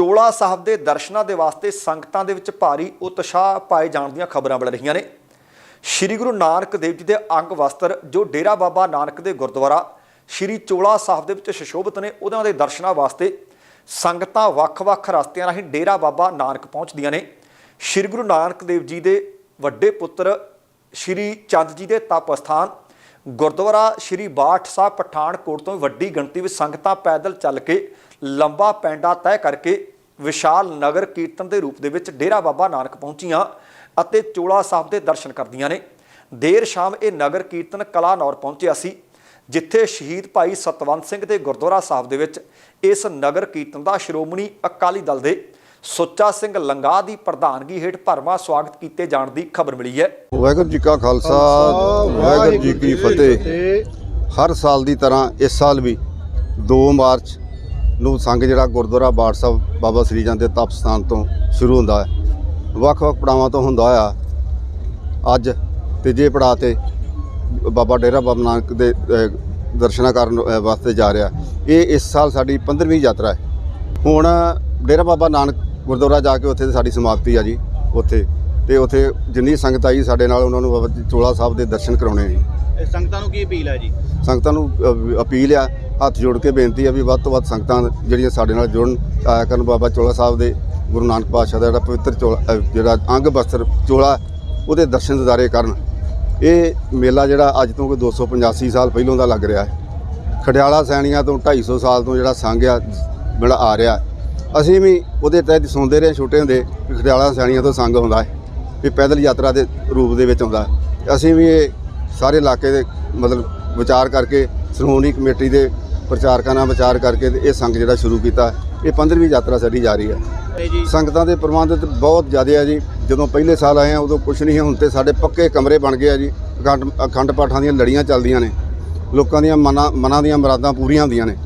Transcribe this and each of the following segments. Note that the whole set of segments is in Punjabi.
ਚੋਲਾ ਸਾਹਿਬ ਦੇ ਦਰਸ਼ਨਾਂ ਦੇ ਵਾਸਤੇ ਸੰਗਤਾਂ ਦੇ ਵਿੱਚ ਭਾਰੀ ਉਤਸ਼ਾਹ ਪਾਏ ਜਾਣ ਦੀਆਂ ਖਬਰਾਂ ਮਿਲ ਰਹੀਆਂ ਨੇ। ਸ੍ਰੀ ਗੁਰੂ ਨਾਨਕ ਦੇਵ ਜੀ ਦੇ ਅੰਗ ਵਸਤਰ, ਜੋ ਡੇਰਾ ਬਾਬਾ ਨਾਨਕ ਦੇ ਗੁਰਦੁਆਰਾ, ਸ੍ਰੀ ਚੋਲਾ ਸਾਹਿਬ ਦੇ ਵਿੱਚ ਸ਼ਸ਼ੋਭਿਤ ਨੇ ਉਹਨਾਂ ਦੇ ਦਰਸ਼ਨਾਂ ਵਾਸਤੇ ਸੰਗਤਾਂ ਵੱਖ-ਵੱਖ ਰਸਤਿਆਂ ਰਾਹੀਂ ਡੇਰਾ ਬਾਬਾ ਨਾਨਕ ਪਹੁੰਚਦੀਆਂ ਨੇ। ਸ੍ਰੀ ਗੁਰੂ ਨਾਨਕ ਦੇਵ ਜੀ ਦੇ ਵੱਡੇ ਪੁੱਤਰ, ਸ੍ਰੀ ਚੰਦ ਜੀ ਦੇ ਤਪ ਅਸਥਾਨ ਗੁਰਦੁਆਰਾ ਸ੍ਰੀ ਬਾਠ ਸਾਹਿਬ ਪਠਾਨਕੋਟ ਤੋਂ ਵੱਡੀ ਗਿਣਤੀ ਵਿੱਚ ਸੰਗਤਾਂ ਪੈਦਲ ਚੱਲ ਕੇ ਲੰਬਾ ਪੈਂਡਾ ਤੈਅ ਕਰਕੇ ਵਿਸ਼ਾਲ ਨਗਰ ਕੀਰਤਨ ਦੇ ਰੂਪ ਦੇ ਵਿੱਚ ਡੇਰਾ ਬਾਬਾ ਨਾਨਕ ਪਹੁੰਚੀਆਂ ਅਤੇ ਚੋਲਾ ਸਾਹਿਬ ਦੇ ਦਰਸ਼ਨ ਕਰਦੀਆਂ ਨੇ। ਦੇਰ ਸ਼ਾਮ ਇਹ ਨਗਰ ਕੀਰਤਨ ਕਲਾਨੌਰ ਪਹੁੰਚਿਆ ਸੀ, ਜਿੱਥੇ ਸ਼ਹੀਦ ਭਾਈ ਸਤਵੰਤ ਸਿੰਘ ਦੇ ਗੁਰਦੁਆਰਾ ਸਾਹਿਬ ਦੇ ਵਿੱਚ ਇਸ ਨਗਰ ਕੀਰਤਨ ਦਾ ਸ਼੍ਰੋਮਣੀ ਅਕਾਲੀ ਦਲ ਦੇ ਸੁੱਚਾ ਸਿੰਘ ਲੰਗਾ ਦੀ ਪ੍ਰਧਾਨਗੀ ਹੇਠ ਭਰਵਾਂ ਸਵਾਗਤ ਕੀਤੇ ਜਾਣ ਦੀ ਖਬਰ ਮਿਲੀ ਹੈ। ਵਾਹਿਗੁਰੂ ਜੀ ਕਾ ਖਾਲਸਾ ਵਾਹਿਗੁਰੂ ਜੀ ਕੀ ਫਤਿਹ। ਹਰ ਸਾਲ ਦੀ ਤਰ੍ਹਾਂ ਇਸ ਸਾਲ ਵੀ 2 ਮਾਰਚ ਨੂੰ ਸੰਗ ਜਿਹੜਾ ਗੁਰਦੁਆਰਾ ਬਾੜ ਸਾਹਿਬ ਬਾਬਾ ਸ੍ਰੀ ਚੰਦ ਦੇ ਤਪ ਸਥਾਨ ਤੋਂ ਸ਼ੁਰੂ ਹੁੰਦਾ ਹੈ। ਵੱਖ-ਵੱਖ ਪੜਾਵਾਂ ਤੋਂ ਹੁੰਦਾ ਆ। ਅੱਜ ਤੀਜੇ ਪੜਾਅ ਤੇ ਬਾਬਾ ਡੇਰਾ ਬਾਬਾ ਨਾਨਕ ਦੇ ਦਰਸ਼ਨਾਂ ਕਰਨ ਵਾਸਤੇ ਜਾ ਰਿਹਾ। ਇਹ ਇਸ ਸਾਲ ਸਾਡੀ 15ਵੀਂ ਯਾਤਰਾ ਹੈ। ਹੁਣ ਡੇਰਾ ਬਾਬਾ ਨਾਨਕ ਗੁਰਦੁਆਰਾ ਜਾ ਕੇ ਉੱਥੇ ਤੇ ਸਾਡੀ ਸਮਾਪਤੀ ਆ ਜੀ ਉੱਥੇ। ਤੇ ਉੱਥੇ ਜਿੰਨੀ ਸੰਗਤ ਆਈ ਸਾਡੇ ਨਾਲ ਉਹਨਾਂ ਨੂੰ ਬਾਬਾ ਚੋਲਾ ਸਾਹਿਬ ਦੇ ਦਰਸ਼ਨ ਕਰਾਉਣੇ ਜੀ। ਇਹ ਸੰਗਤਾਂ ਨੂੰ ਕੀ ਅਪੀਲ ਹੈ ਜੀ? ਸੰਗਤਾਂ ਨੂੰ ਅ, ਅਪੀਲ ਆ ਹੱਥ ਜੋੜ ਕੇ ਬੇਨਤੀ ਆ ਵੀ ਵੱਧ ਤੋਂ ਵੱਧ ਸੰਗਤਾਂ ਜਿਹੜੀਆਂ ਸਾਡੇ ਨਾਲ ਜੁੜਨ ਆਇਆ ਕਰਨ ਬਾਬਾ ਚੋਲਾ ਸਾਹਿਬ ਦੇ ਗੁਰੂ ਨਾਨਕ ਪਾਤਸ਼ਾਹ ਦਾ ਜਿਹੜਾ ਪਵਿੱਤਰ ਚੋਲਾ ਅ, ਜਿਹੜਾ ਅੰਗ ਬਸਤਰ ਚੋਲਾ ਉਹਦੇ ਦਰਸ਼ਨ ਦਿਦਾਰੇ ਕਰਨ। ਇਹ ਮੇਲਾ ਜਿਹੜਾ ਅੱਜ ਤੋਂ ਕੋਈ 285 ਸਾਲ ਪਹਿਲੋਂ ਦਾ ਲੱਗ ਰਿਹਾ ਹੈ। ਖਡਿਆਲਾ ਸੈਣੀਆਂ ਤੋਂ 250 ਸਾਲ ਤੋਂ ਜਿਹੜਾ ਸੰਗ ਆ ਬੜਾ ਆ ਰਿਹਾ ਅਸੀਂ ਵੀ ਉਹਦੇ ਤਹਿਤ ਸੁਣਦੇ ਰਹੇ ਛੋਟੇ ਹੁੰਦੇ ਕਿ ਖਡਿਆਲਾ ਸੈਣੀਆਂ ਤੋਂ ਸੰਗ ਆਉਂਦਾ ਹੈ ਵੀ ਪੈਦਲ ਯਾਤਰਾ ਦੇ ਰੂਪ ਦੇ ਵਿੱਚ ਆਉਂਦਾ ਹੈ। ਅਸੀਂ ਵੀ ਇਹ ਸਾਰੇ ਇਲਾਕੇ ਦੇ ਮਤਲਬ ਵਿਚਾਰ ਕਰਕੇ ਸ਼੍ਰੋਮਣੀ ਕਮੇਟੀ ਦੇ ਪ੍ਰਚਾਰਕਾਂ ਨਾਲ ਵਿਚਾਰ ਕਰਕੇ ਇਹ ਸੰਗ ਜਿਹੜਾ ਸ਼ੁਰੂ ਕੀਤਾ ਇਹ 15ਵੀਂ ਯਾਤਰਾ ਸਾਡੀ ਜਾਰੀ ਹੈ। ਸੰਗਤਾਂ ਦੇ ਪ੍ਰਬੰਧ ਬਹੁਤ ਜ਼ਿਆਦਾ ਆ ਜੀ। ਜਦੋਂ ਪਹਿਲੇ ਸਾਲ ਆਏ ਆ ਉਦੋਂ ਕੁਛ ਨਹੀਂ ਹੁਣ ਤੇ ਸਾਡੇ ਪੱਕੇ ਕਮਰੇ ਬਣ ਗਏ ਆ ਜੀ। ਅਖੰਡ ਅਖੰਡ ਪਾਠਾਂ ਦੀਆਂ ਲੜੀਆਂ ਚੱਲਦੀਆਂ ਨੇ। ਲੋਕਾਂ ਦੀਆਂ ਮਨਾਂ ਮਨਾਂ ਦੀਆਂ ਮੁਰਾਦਾਂ ਪੂਰੀਆਂ ਹੁੰਦੀਆਂ ਨੇ।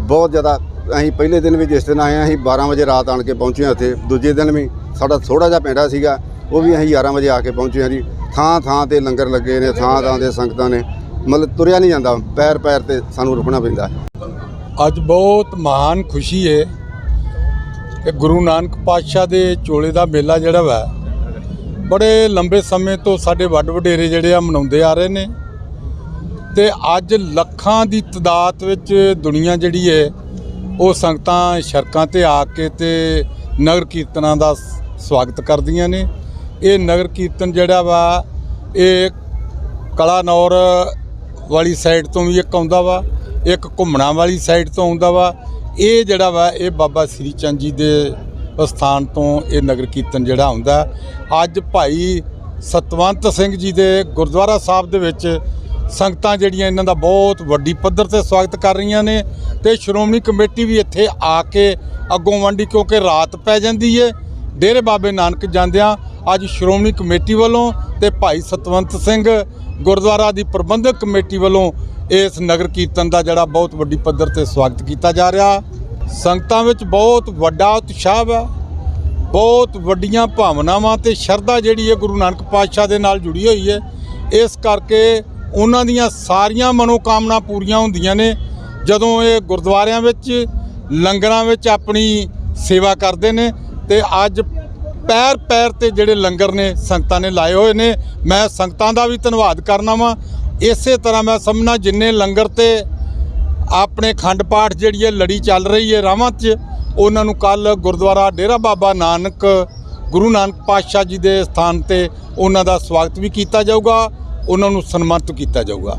ਬਹੁਤ ਜ਼ਿਆਦਾ ਅਸੀਂ ਪਹਿਲੇ ਦਿਨ ਵੀ ਜਿਸ ਦਿਨ ਆਏ ਹਾਂ, ਅਸੀਂ 12 ਵਜੇ ਰਾਤ ਆਣ ਕੇ ਪਹੁੰਚੇ ਹਾਂ ਇੱਥੇ ਦੂਜੇ ਦਿਨ ਵੀ ਸਾਡਾ ਥੋੜਾ ਜਿਹਾ ਪਿੰਡਾ ਸੀਗਾ, ਉਹ ਵੀ ਅਸੀਂ 11 ਵਜੇ ਆ ਕੇ ਪਹੁੰਚੇ ਹਾਂ ਜੀ। ਥਾਂ ਥਾਂ ਤੇ ਲੰਗਰ ਲੱਗੇ ਨੇ, ਥਾਂ ਥਾਂ ਤੇ ਸੰਗਤਾਂ ਨੇ। ਮਤਲਬ ਤੁਰਿਆ ਨਹੀਂ ਜਾਂਦਾ, ਪੈਰ ਪੈਰ ਤੇ ਸਾਨੂੰ ਰੁਕਣਾ ਪੈਂਦਾ। ਅੱਜ ਬਹੁਤ ਮਹਾਨ ਖੁਸ਼ੀ ਹੈ ਕਿ ਗੁਰੂ ਨਾਨਕ ਪਾਤਸ਼ਾਹ ਦੇ ਚੋਲੇ ਦਾ ਮੇਲਾ ਜਿਹੜਾ ਵਾ, ਬੜੇ ਲੰਬੇ ਸਮੇਂ ਤੋਂ ਸਾਡੇ ਵੱਡ ਵਡੇਰੇ ਜਿਹੜੇ ਆ ਮਨਾਉਂਦੇ ਆ ਰਹੇ ਨੇ। ਤੇ ਅੱਜ ਲੱਖਾਂ ਦੀ ਤਦਾਦ ਵਿੱਚ ਦੁਨੀਆ ਜਿਹੜੀ ਹੈ ਉਹ ਸੰਗਤਾਂ ਸੜਕਾਂ ਤੇ ਆ ਕੇ ਤੇ ਨਗਰ ਕੀਰਤਨਾਂ ਦਾ ਸ- ਸਵਾਗਤ ਕਰਦੀਆਂ ਨੇ। ਇਹ ਨਗਰ ਕੀਰਤਨ ਜਿਹੜਾ ਵਾ, ਇਹ ਕਲਾਨੌਰ ਵਾਲੀ ਸਾਈਡ ਤੋਂ ਵੀ ਇੱਕ ਆਉਂਦਾ ਵਾ, ਇੱਕ ਘੁੰਮਣਾ ਵਾਲੀ ਸਾਈਡ ਤੋਂ ਆਉਂਦਾ ਵਾ। ਇਹ ਜਿਹੜਾ ਵਾ, ਇਹ ਬਾਬਾ ਸ੍ਰੀ ਚੰਦ ਜੀ ਦੇ ਸਥਾਨ ਤੋਂ ਇਹ ਨਗਰ ਕੀਰਤਨ ਜਿਹੜਾ ਆਉਂਦਾ। ਅੱਜ ਭਾਈ ਸਤਵੰਤ ਸਿੰਘ ਜੀ ਦੇ ਗੁਰਦੁਆਰਾ ਸਾਹਿਬ ਦੇ ਵਿੱਚ ਸੰਗਤਾਂ ਜਿਹੜੀਆਂ ਇਹਨਾਂ ਦਾ ਬਹੁਤ ਵੱਡੀ ਪੱਧਰ ਤੇ ਸਵਾਗਤ ਕਰ ਰਹੀਆਂ ਨੇ ਤੇ ਸ਼੍ਰੋਮਣੀ ਕਮੇਟੀ ਵੀ ਇੱਥੇ ਆ ਕੇ ਅੱਗੋਂ ਵੰਡੀ ਕਿਉਂਕਿ ਰਾਤ ਪੈ ਜਾਂਦੀ ਏ। ਡੇਰੇ ਬਾਬੇ ਨਾਨਕ ਜਾਂਦਿਆਂ ਅੱਜ ਸ਼੍ਰੋਮਣੀ ਕਮੇਟੀ ਵੱਲੋਂ ਤੇ ਭਾਈ ਸਤਵੰਤ ਸਿੰਘ ਗੁਰਦੁਆਰਾ ਦੀ ਪ੍ਰਬੰਧਕ ਕਮੇਟੀ ਵੱਲੋਂ ਇਸ ਨਗਰ ਕੀਰਤਨ ਦਾ ਜਿਹੜਾ ਬਹੁਤ ਵੱਡੀ ਪੱਧਰ ਤੇ ਸਵਾਗਤ ਕੀਤਾ ਜਾ ਰਿਹਾ। ਸੰਗਤਾਂ ਵਿੱਚ ਬਹੁਤ ਵੱਡਾ ਉਤਸ਼ਾਹ ਹੈ ਬਹੁਤ ਵੱਡੀਆਂ ਭਾਵਨਾਵਾਂ ਤੇ ਸ਼ਰਧਾ ਜਿਹੜੀ ਹੈ ਗੁਰੂ ਨਾਨਕ ਪਾਤਸ਼ਾਹ ਦੇ ਨਾਲ ਜੁੜੀ ਹੋਈ ਹੈ ਇਸ ਕਰਕੇ ਉਹਨਾਂ ਦੀਆਂ ਸਾਰੀਆਂ ਮਨੋਕਾਮਨਾ ਪੂਰੀਆਂ ਹੁੰਦੀਆਂ ਨੇ। ਜਦੋਂ ਇਹ ਗੁਰਦੁਆਰਿਆਂ ਵਿੱਚ, ਲੰਗਰਾਂ ਵਿੱਚ ਆਪਣੀ ਸੇਵਾ ਕਰਦੇ ਨੇ ਤੇ ਅੱਜ ਪੈਰ ਪੈਰ ਤੇ ਜਿਹੜੇ ਲੰਗਰ ਨੇ, ਸੰਗਤਾਂ ਨੇ ਲਾਏ ਹੋਏ ਨੇ। ਮੈਂ ਸੰਗਤਾਂ ਦਾ ਵੀ ਧੰਨਵਾਦ ਕਰਨਾ ਵਾਂ। ਇਸੇ ਤਰ੍ਹਾਂ ਮੈਂ ਸਮਝਣਾ ਜਿੰਨੇ ਲੰਗਰ ਤੇ ਆਪਣੇ ਖੰਡ ਪਾਠ ਜਿਹੜੀ ਹੈ ਲੜੀ ਚੱਲ ਰਹੀ ਹੈ ਰਾਵਾਂ 'ਚ, ਉਹਨਾਂ ਨੂੰ ਕੱਲ ਗੁਰਦੁਆਰਾ ਡੇਰਾ ਬਾਬਾ ਨਾਨਕ, ਗੁਰੂ ਨਾਨਕ ਪਾਤਸ਼ਾਹ ਜੀ ਦੇ ਸਥਾਨ ਤੇ ਉਹਨਾਂ ਦਾ ਸਵਾਗਤ ਵੀ ਕੀਤਾ ਜਾਊਗਾ। ਉਹਨਾਂ ਨੂੰ ਸਨਮਾਨਿਤ ਕੀਤਾ ਜਾਊਗਾ।